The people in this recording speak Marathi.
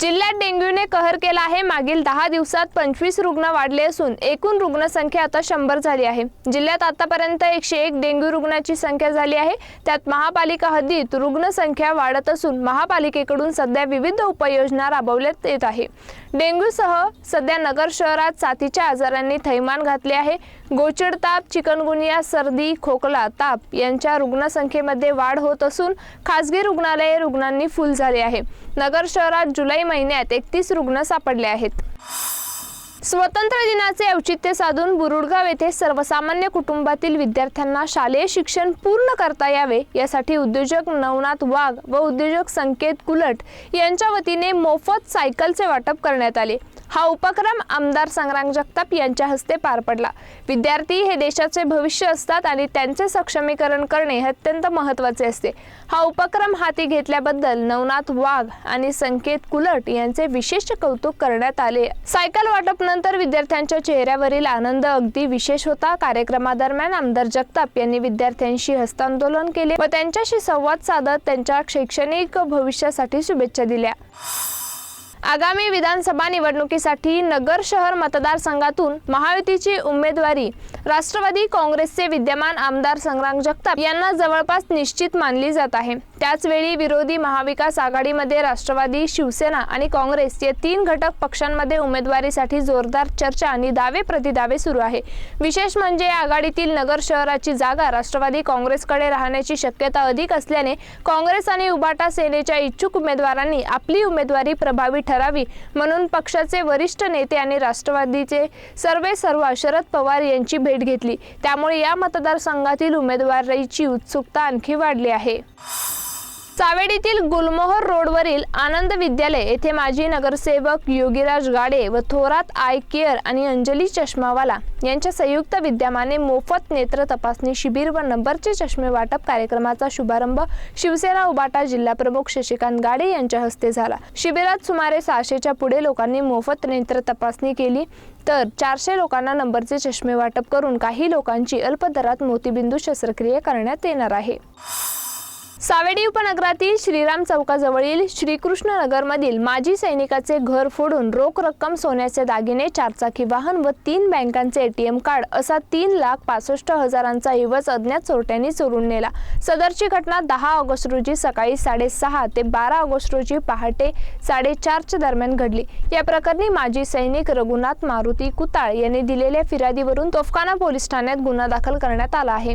जिल्ह्यात डेंग्यूने कहर केला आहे. मागील दहा दिवसात पंचवीस रुग्ण वाढले असून एकूण रुग्णसंख्या आता शंभर झाली आहे. जिल्ह्यात आतापर्यंत एकशे एक डेंग्यू रुग्णाची संख्या झाली आहे. त्यात महापालिका हद्दीत रुग्णसंख्या वाढत असून महापालिकेकडून सध्या विविध उपाययोजना राबवण्यात येत आहे. डेंग्यूसह सध्या नगर शहरात साथीच्या आजारांनी थैमान घातले आहे. गोचर ताप चिकनगुनिया सर्दी खोकला ताप यांच्या रुग्णसंख्येमध्ये वाढ होत असून खासगी रुग्णालये रुग्णांनी फुल झाले आहे. नगर शहरात जुलै महिन्यात एकतीस रुग्ण सापडले आहेत. स्वतंत्र दिनाचे औचित्य साधून बुरुडगाव येथे सर्वसामान्य कुटुंबातील विद्यार्थ्यांना शालेय शिक्षण पूर्ण करता यावे यासाठी उद्योजक नवनाथ वाघ व उद्योजक संकेत कुलट यांच्या वतीने मोफत सायकलचे वाटप करण्यात आले. हा उपक्रम आमदार संग्राम जगताप यांच्या हस्ते पार पडला. विद्यार्थी हे देशाचे भविष्य असतात आणि त्यांचे सक्षमीकरण करणे हे अत्यंत महत्त्वाचे असते. हा उपक्रम हाती घेतल्याबद्दल नवनाथ वाघ आणि संकेत कुलट यांचे विशेष कौतुक करण्यात आले. सायकल वाटप नंतर विद्यार्थ्यांच्या चेहऱ्यावरील आनंद अगदी विशेष होता. कार्यक्रमादरम्यान आमदार जगताप यांनी विद्यार्थ्यांशी हस्तांदोलन केले व त्यांच्याशी संवाद साधत त्यांच्या शैक्षणिक भविष्यासाठी शुभेच्छा दिल्या. आगामी विधानसभा निवडणुकीसाठी नगर शहर मतदारसंघातून महायुतीची उमेदवारी. राष्ट्रवादी काँग्रेसचे विद्यमान आमदार संग्राम जगताप यांना जवळपास निश्चित मानली जात आहे. त्याचवेळी विरोधी महाविकास आघाडीमध्ये राष्ट्रवादी शिवसेना आणि काँग्रेस या तीन घटक पक्षांमध्ये उमेदवारीसाठी जोरदार चर्चा आणि दावे प्रतिदावे सुरू आहे. विशेष म्हणजे आघाडीतील नगर शहराची जागा राष्ट्रवादी काँग्रेसकडे राहण्याची शक्यता अधिक असल्याने काँग्रेस आणि उबाटा सेनेच्या इच्छुक उमेदवारांनी आपली उमेदवारी प्रभावी ठरावी. म्हणून पक्षाचे वरिष्ठ नेते आणि राष्ट्रवादीचे सर्वे सर्व शरद पवार यांची भेट घेतली. त्यामुळे या मतदारसंघातील उमेदवारीची उत्सुकता आणखी वाढली आहे. चावेडीतील गुलमोहर रोडवरील आनंद विद्यालय येथे माजी नगरसेवक योगीराज गाडे व थोरात आय केअर आणि अंजली चष्मावाला यांच्या संयुक्त विद्यमाने मोफत नेत्र तपासणी शिबिर व नंबरचे चष्मे वाटप कार्यक्रमाचा शुभारंभ शिवसेना उबाटा जिल्हा प्रमुख शशिकांत गाडे यांच्या हस्ते झाला. शिबिरात सुमारे सहाशेच्या पुढे लोकांनी मोफत नेत्र तपासणी केली. तर चारशे लोकांना नंबरचे चष्मे वाटप करून काही लोकांची अल्प दरात मोतीबिंदू शस्त्रक्रिया करण्यात येणार आहे. सावेडी उपनगरातील श्रीराम चौकाजवळील श्रीकृष्ण नगरमधील माजी सैनिकाचे घर फोडून रोख रक्कम सोन्याचे दागिने चारचाकी वाहन व तीन बँकांचे एटीएम कार्ड असा तीन लाख पासष्ट हजारांचा हिवज अज्ञात चोरट्यांनी चोरून नेला. सदरची घटना दहा ऑगस्ट रोजी सकाळी साडेसहा ते बारा ऑगस्ट रोजी पहाटे साडेचारच्या दरम्यान घडली. या प्रकरणी माजी सैनिक रघुनाथ मारुती कुताळ यांनी दिलेल्या फिर्यादीवरून तोफखाना पोलीस ठाण्यात गुन्हा दाखल करण्यात आला आहे.